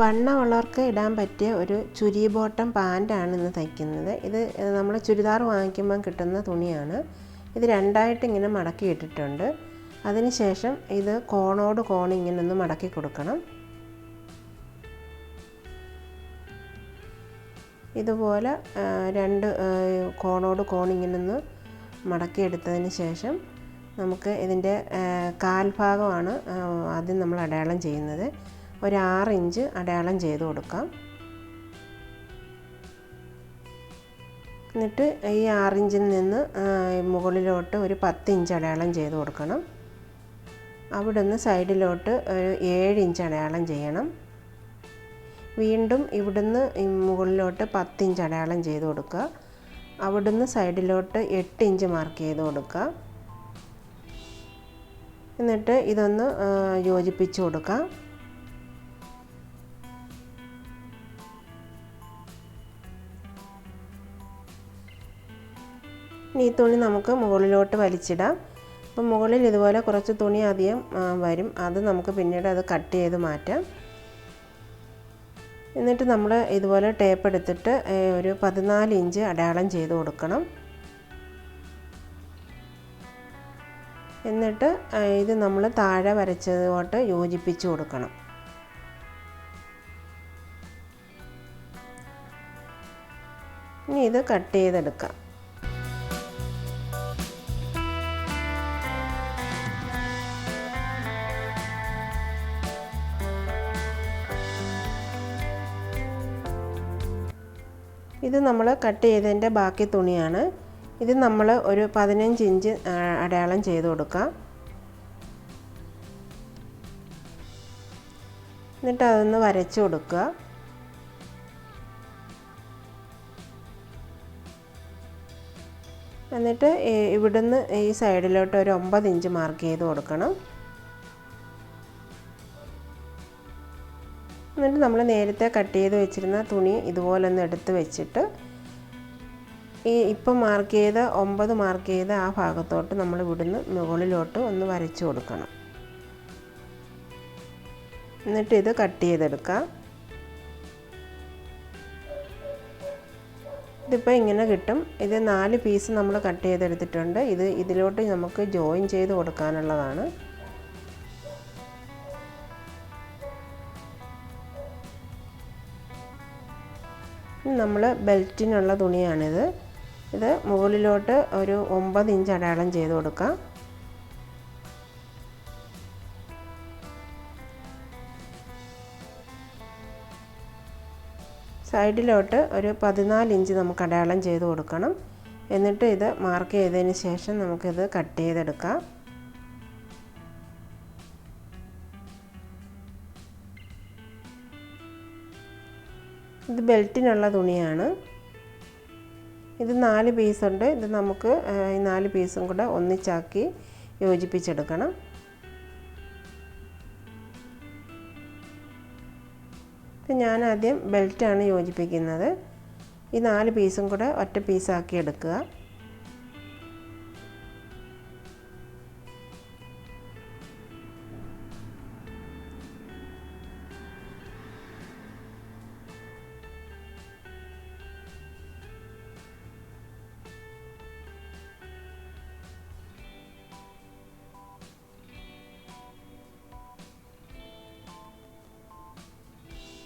വണ്ണമുള്ളവർക്ക് ഇടാൻ പറ്റിയ ഒരു ചുരി ബോട്ടം പാന്റാണ് ഇന്ന് തയ്ക്കുന്നത്. ഇത് നമ്മൾ ചുരിദാർ വാങ്ങിക്കുമ്പം കിട്ടുന്ന തുണിയാണ്. ഇത് രണ്ടായിട്ട് ഇങ്ങനെ മടക്കി ഇട്ടിട്ടുണ്ട്. അതിനുശേഷം ഇത് കോണോട് കോൺ ഇങ്ങനെ ഒന്ന് മടക്കി കൊടുക്കണം. ഇതുപോലെ രണ്ട് കോണോട് കോൺ ഇങ്ങനെ ഒന്ന് മടക്കി എടുത്തതിന് ശേഷം നമുക്ക് ഇതിന്റെ കാൽഭാഗമാണ് ആദ്യം നമ്മൾ അടയാളം ചെയ്യുന്നത്. ഒരു ആറ് ഇഞ്ച് അടയാളം ചെയ്ത് കൊടുക്കാം. എന്നിട്ട് ഈ ആറിഞ്ചിൽ നിന്ന് മുകളിലോട്ട് ഒരു പത്ത് ഇഞ്ച് അടയാളം ചെയ്ത് കൊടുക്കണം. അവിടെ നിന്ന് സൈഡിലോട്ട് ഒരു ഏഴ് ഇഞ്ച് അടയാളം ചെയ്യണം. വീണ്ടും ഇവിടുന്ന് മുകളിലോട്ട് പത്ത് ഇഞ്ച് അടയാളം ചെയ്ത് കൊടുക്കുക. അവിടുന്ന് സൈഡിലോട്ട് എട്ട് ഇഞ്ച് മാർക്ക് ചെയ്ത് കൊടുക്കുക. എന്നിട്ട് ഇതൊന്ന് യോജിപ്പിച്ച് കൊടുക്കാം. ഇനി ഈ തുണി നമുക്ക് മുകളിലോട്ട് വലിച്ചിടാം. അപ്പം മുകളിൽ ഇതുപോലെ കുറച്ച് തുണി അധികം വരും. അത് നമുക്ക് പിന്നീട് അത് കട്ട് ചെയ്ത് മാറ്റാം. എന്നിട്ട് നമ്മൾ ഇതുപോലെ ടേപ്പ് എടുത്തിട്ട് ഒരു പതിനാല് ഇഞ്ച് അടയാളം ചെയ്ത് കൊടുക്കണം. എന്നിട്ട് ഇത് നമ്മൾ താഴെ വരച്ചതുകൊണ്ട് യോജിപ്പിച്ച് കൊടുക്കണം. ഇനി ഇത് കട്ട് ചെയ്തെടുക്കാം. ഇത് നമ്മൾ കട്ട് ചെയ്തതിന്റെ ബാക്കി തുണിയാണ്. ഇത് നമ്മൾ ഒരു പതിനഞ്ച് ഇഞ്ച് അടയാളം ചെയ്ത് കൊടുക്കാം. എന്നിട്ട് അതൊന്ന് വരച്ച് കൊടുക്കുക. എന്നിട്ട് ഇവിടുന്ന് ഈ സൈഡിലോട്ട് ഒരു ഒമ്പത് ഇഞ്ച് മാർക്ക് ചെയ്ത് കൊടുക്കണം. എന്നിട്ട് നമ്മൾ നേരത്തെ കട്ട് ചെയ്ത് വെച്ചിരുന്ന തുണി ഇതുപോലെ ഒന്ന് എടുത്ത് വെച്ചിട്ട് ഈ ഇപ്പം മാർക്ക് ചെയ്ത ഒമ്പത് മാർക്ക് ചെയ്ത ആ ഭാഗത്തോട്ട് നമ്മൾ ഇവിടുന്ന് മുകളിലോട്ട് ഒന്ന് വരച്ചു കൊടുക്കണം. എന്നിട്ട് ഇത് കട്ട് ചെയ്തെടുക്കാം. ഇതിപ്പോൾ ഇങ്ങനെ കിട്ടും. ഇത് നാല് പീസ് നമ്മൾ കട്ട് ചെയ്തെടുത്തിട്ടുണ്ട്. ഇത് ഇതിലോട്ട് നമുക്ക് ജോയിൻ ചെയ്ത് കൊടുക്കാനുള്ളതാണ്. നമ്മൾ ബെൽറ്റിനുള്ള തുണിയാണിത്. ഇത് മുകളിലോട്ട് ഒരു ഒമ്പത് ഇഞ്ച് അടയാളം ചെയ്ത് കൊടുക്കാം. സൈഡിലോട്ട് ഒരു പതിനാല് ഇഞ്ച് നമുക്ക് അടയാളം ചെയ്ത് കൊടുക്കണം. എന്നിട്ട് ഇത് മാർക്ക് ചെയ്തതിന് ശേഷം നമുക്കിത് കട്ട് ചെയ്തെടുക്കാം. ഇത് ബെൽറ്റിനുള്ള തുണിയാണ്. ഇത് നാല് പീസുണ്ട് ഇത് നമുക്ക് ഈ നാല് പീസും കൂടെ ഒന്നിച്ചാക്കി യോജിപ്പിച്ചെടുക്കണം. ഞാൻ ആദ്യം ബെൽറ്റാണ് യോജിപ്പിക്കുന്നത്. ഈ നാല് പീസും കൂടെ ഒറ്റ പീസാക്കി എടുക്കുക.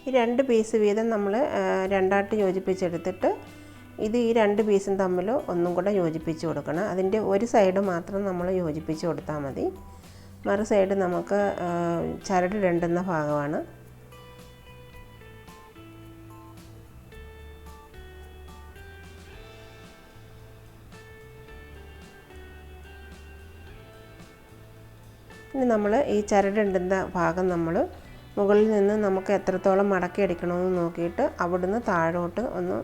ഈ രണ്ട് പീസ് വീതം നമ്മൾ രണ്ടായിട്ട് യോജിപ്പിച്ചെടുത്തിട്ട് ഇത് ഈ രണ്ട് പീസും തമ്മിൽ ഒന്നും കൂടെ യോജിപ്പിച്ച് കൊടുക്കണം. അതിന്റെ ഒരു സൈഡ് മാത്രം നമ്മൾ യോജിപ്പിച്ച് കൊടുത്താൽ മതി. മറു സൈഡ് നമുക്ക് ചരട് രണ്ടുന്ന ഭാഗമാണ്. ഇനി നമ്മൾ ഈ ചരടുണ്ടുന്ന ഭാഗം നമ്മൾ മുകളിൽ നിന്ന് നമുക്ക് എത്രത്തോളം മടക്കി അടിക്കണമെന്ന് നോക്കിയിട്ട് അവിടുന്ന് താഴോട്ട് ഒന്ന്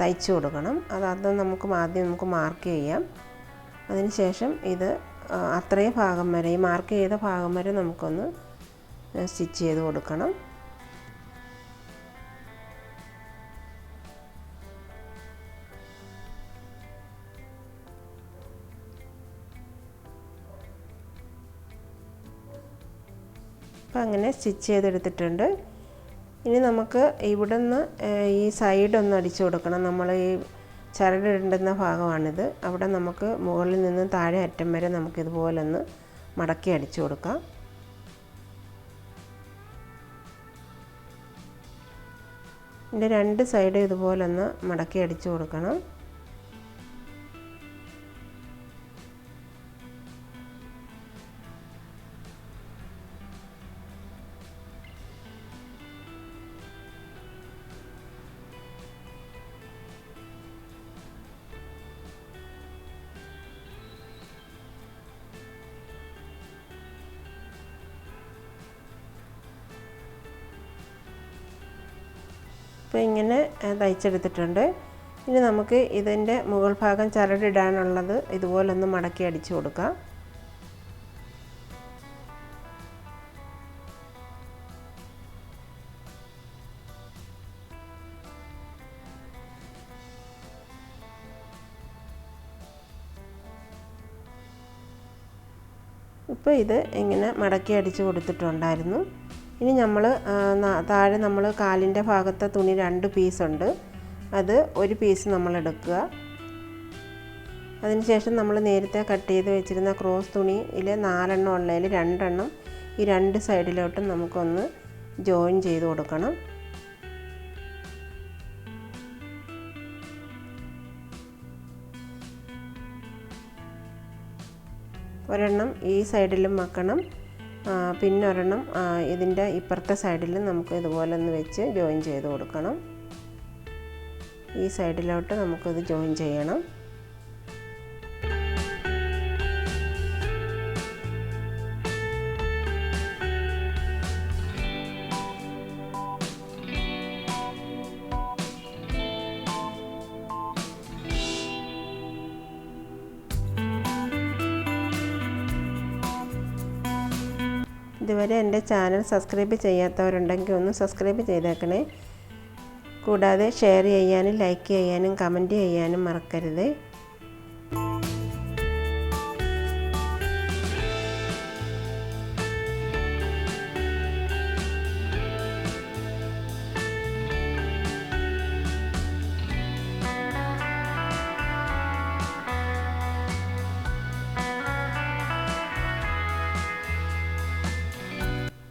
തയ്ച്ച് കൊടുക്കണം. അത് അത് നമുക്ക് ആദ്യം നമുക്ക് മാർക്ക് ചെയ്യാം. അതിനുശേഷം ഇത് അത്രയും ഭാഗം വരെ ഈ മാർക്ക് ചെയ്ത ഭാഗം വരെ നമുക്കൊന്ന് സ്റ്റിച്ച് ചെയ്ത് കൊടുക്കണം. അപ്പോൾ അങ്ങനെ സ്റ്റിച്ച് ചെയ്തെടുത്തിട്ടുണ്ട്. ഇനി നമുക്ക് ഇവിടെ നിന്ന് ഈ സൈഡ് ഒന്ന് അടിച്ചു കൊടുക്കണം. നമ്മൾ ഈ ചരടിടേണ്ടുന്ന ഭാഗമാണിത്. അവിടെ നമുക്ക് മുകളിൽ നിന്ന് താഴെ അറ്റം വരെ നമുക്ക് ഇതുപോലെ ഒന്ന് മടക്കി അടിച്ചു കൊടുക്കാം. ഇതിന്റെ രണ്ട് സൈഡ് ഇതുപോലെ ഒന്ന് മടക്കി അടിച്ചു കൊടുക്കണം. ഇപ്പോൾ ഇങ്ങനെ തയ്ച്ചെടുത്തിട്ടുണ്ട്. ഇനി നമുക്ക് ഇതിന്റെ മുകൾ ഭാഗം ചരടിടാനുള്ളത് ഇതുപോലൊന്ന് മടക്കി അടിച്ചു കൊടുക്കാം. ഇപ്പോൾ ഇത് ഇങ്ങനെ മടക്കി അടിച്ചു കൊടുത്തിട്ടുണ്ടായിരുന്നു. ഇനി നമ്മൾ താഴെ നമ്മൾ കാലിന്റെ ഭാഗത്തെ തുണി രണ്ട് പീസുണ്ട് അത് ഒരു പീസ് നമ്മൾ എടുക്കുക. അതിനുശേഷം നമ്മൾ നേരത്തെ കട്ട് ചെയ്ത് വെച്ചിരുന്ന ക്രോസ് തുണിയിൽ നാലെണ്ണം ഉള്ളതിൽ രണ്ടെണ്ണം ഈ രണ്ട് സൈഡിലോട്ടും നമുക്കൊന്ന് ജോയിൻ ചെയ്ത് കൊടുക്കണം. ഒരെണ്ണം ഈ സൈഡിലും വെക്കണം. പിന്നെ ഒരെണ്ണം ഇതിന്റെ ഇപ്പുറത്തെ സൈഡിൽ നമുക്ക് ഇതുപോലെ ഒന്ന് വെച്ച് ജോയിൻ ചെയ്ത് കൊടുക്കണം. ഈ സൈഡിലോട്ട് നമുക്കത് ജോയിൻ ചെയ്യണം. ഇതുവരെ എന്റെ ചാനൽ സബ്സ്ക്രൈബ് ചെയ്യാത്തവരുണ്ടെങ്കിൽ ഒന്ന് സബ്സ്ക്രൈബ് ചെയ്തേക്കണേ. കൂടാതെ ഷെയർ ചെയ്യാനും ലൈക്ക് ചെയ്യാനും കമന്റ് ചെയ്യാനും മറക്കരുത്.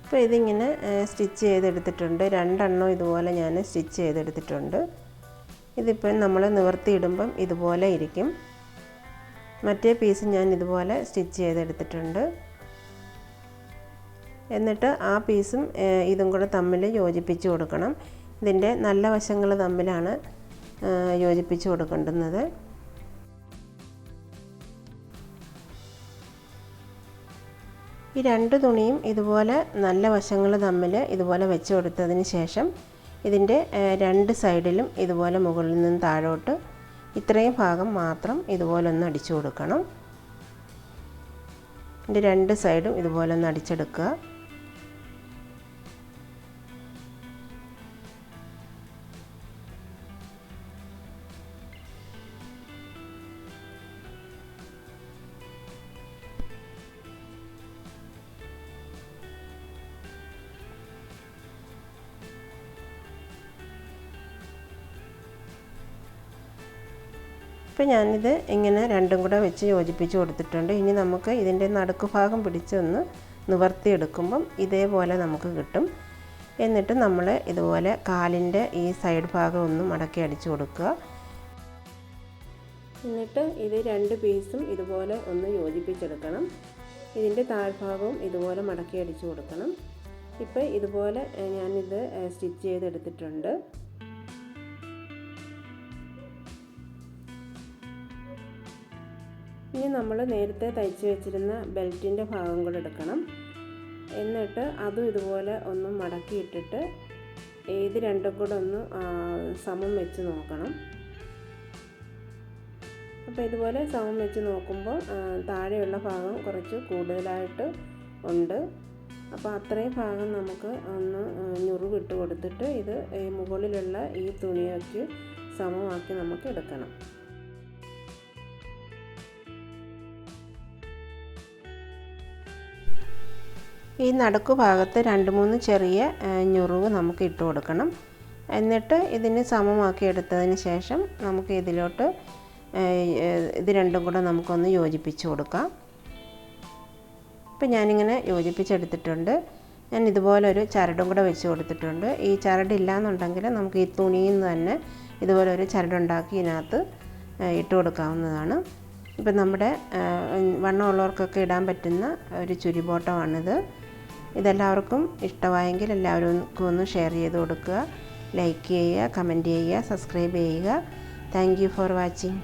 അപ്പോൾ ഇതിങ്ങനെ സ്റ്റിച്ച് ചെയ്തെടുത്തിട്ടുണ്ട്. രണ്ടെണ്ണം ഇതുപോലെ ഞാൻ സ്റ്റിച്ച് ചെയ്തെടുത്തിട്ടുണ്ട്. ഇതിപ്പം നമ്മൾ നിവർത്തിയിടുമ്പം ഇതുപോലെ ഇരിക്കും. മറ്റേ പീസ് ഞാൻ ഇതുപോലെ സ്റ്റിച്ച് ചെയ്തെടുത്തിട്ടുണ്ട്. എന്നിട്ട് ആ പീസും ഇതും കൂടെ തമ്മിൽ യോജിപ്പിച്ച് കൊടുക്കണം. ഇതിന്റെ നല്ല വശങ്ങൾ തമ്മിലാണ് യോജിപ്പിച്ച് കൊടുക്കേണ്ടുന്നത്. ഈ രണ്ട് തുണിയും ഇതുപോലെ നല്ല വശങ്ങൾ തമ്മിൽ ഇതുപോലെ വെച്ച് കൊടുത്തതിന് ശേഷം ഇതിന്റെ രണ്ട് സൈഡിലും ഇതുപോലെ മുകളിൽ നിന്ന് താഴോട്ട് ഇത്രയും ഭാഗം മാത്രം ഇതുപോലെ ഒന്ന് അടിച്ചു കൊടുക്കണം. ഇതിന്റെ രണ്ട് സൈഡും ഇതുപോലെ ഒന്ന് അടിച്ചെടുക്കുക. ഇപ്പം ഞാനിത് ഇങ്ങനെ രണ്ടും കൂടെ വെച്ച് യോജിപ്പിച്ച് കൊടുത്തിട്ടുണ്ട്. ഇനി നമുക്ക് ഇതിന്റെ നടുക്ക് ഭാഗം പിടിച്ചൊന്ന് നിവർത്തിയെടുക്കുമ്പം ഇതേപോലെ നമുക്ക് കിട്ടും. എന്നിട്ട് നമ്മൾ ഇതുപോലെ കാലിന്റെ ഈ സൈഡ് ഭാഗം ഒന്ന് മടക്കി അടിച്ചു കൊടുക്കുക. എന്നിട്ട് ഇത് രണ്ട് പീസും ഇതുപോലെ ഒന്ന് യോജിപ്പിച്ചെടുക്കണം. ഇതിന്റെ താഴ്ഭാഗവും ഇതുപോലെ മടക്കി അടിച്ചു കൊടുക്കണം. ഇപ്പോൾ ഇതുപോലെ ഞാനിത് സ്റ്റിച്ച് ചെയ്തെടുത്തിട്ടുണ്ട്. ഇനി നമ്മൾ നേരത്തെ തയ്ച്ച് വെച്ചിരുന്ന ബെൽറ്റിന്റെ ഭാഗം കൂടെ എടുക്കണം. എന്നിട്ട് അതും ഇതുപോലെ ഒന്ന് മടക്കിയിട്ടിട്ട് ഇത് രണ്ടും കൂടെ ഒന്ന് സമം വെച്ച് നോക്കണം. അപ്പോൾ ഇതുപോലെ സമം വെച്ച് നോക്കുമ്പോൾ താഴെയുള്ള ഭാഗം കുറച്ച് കൂടുതലായിട്ട് ഉണ്ട്. അപ്പോൾ അത്രയും ഭാഗം നമുക്ക് ഒന്ന് ഞുറുവിട്ട് കൊടുത്തിട്ട് ഇത് മുകളിലുള്ള ഈ തുണിയൊക്കെ സമമാക്കി നമുക്ക് എടുക്കണം. ഈ നടുക്ക് ഭാഗത്ത് രണ്ട് മൂന്ന് ചെറിയ ഞുറിവ് നമുക്ക് ഇട്ട് കൊടുക്കണം. എന്നിട്ട് ഇതിന് സമമാക്കി എടുത്തതിന് ശേഷം നമുക്ക് ഇതിലോട്ട് ഇത് രണ്ടും കൂടെ നമുക്കൊന്ന് യോജിപ്പിച്ച് കൊടുക്കാം. ഇപ്പം ഞാനിങ്ങനെ യോജിപ്പിച്ചെടുത്തിട്ടുണ്ട്. ഞാൻ ഇതുപോലെ ഒരു ചരടും കൂടെ വെച്ച് കൊടുത്തിട്ടുണ്ട്. ഈ ചരടില്ല എന്നുണ്ടെങ്കിൽ നമുക്ക് ഈ തുണിയിൽ നിന്ന് തന്നെ ഇതുപോലെ ഒരു ചരടുണ്ടാക്കി ഇതിനകത്ത് ഇട്ട് കൊടുക്കാവുന്നതാണ്. ഇപ്പം നമ്മുടെ വണ്ണമുള്ളവർക്കൊക്കെ ഇടാൻ പറ്റുന്ന ഒരു ചുരിബോട്ടമാണിത്. ഇതെല്ലാവർക്കും ഇഷ്ടമായെങ്കിൽ എല്ലാവർക്കും ഒന്ന് ഷെയർ ചെയ്ത് കൊടുക്കുക ലൈക്ക് ചെയ്യുക കമന്റ് ചെയ്യുക സബ്സ്ക്രൈബ് ചെയ്യുക. Thank for watching.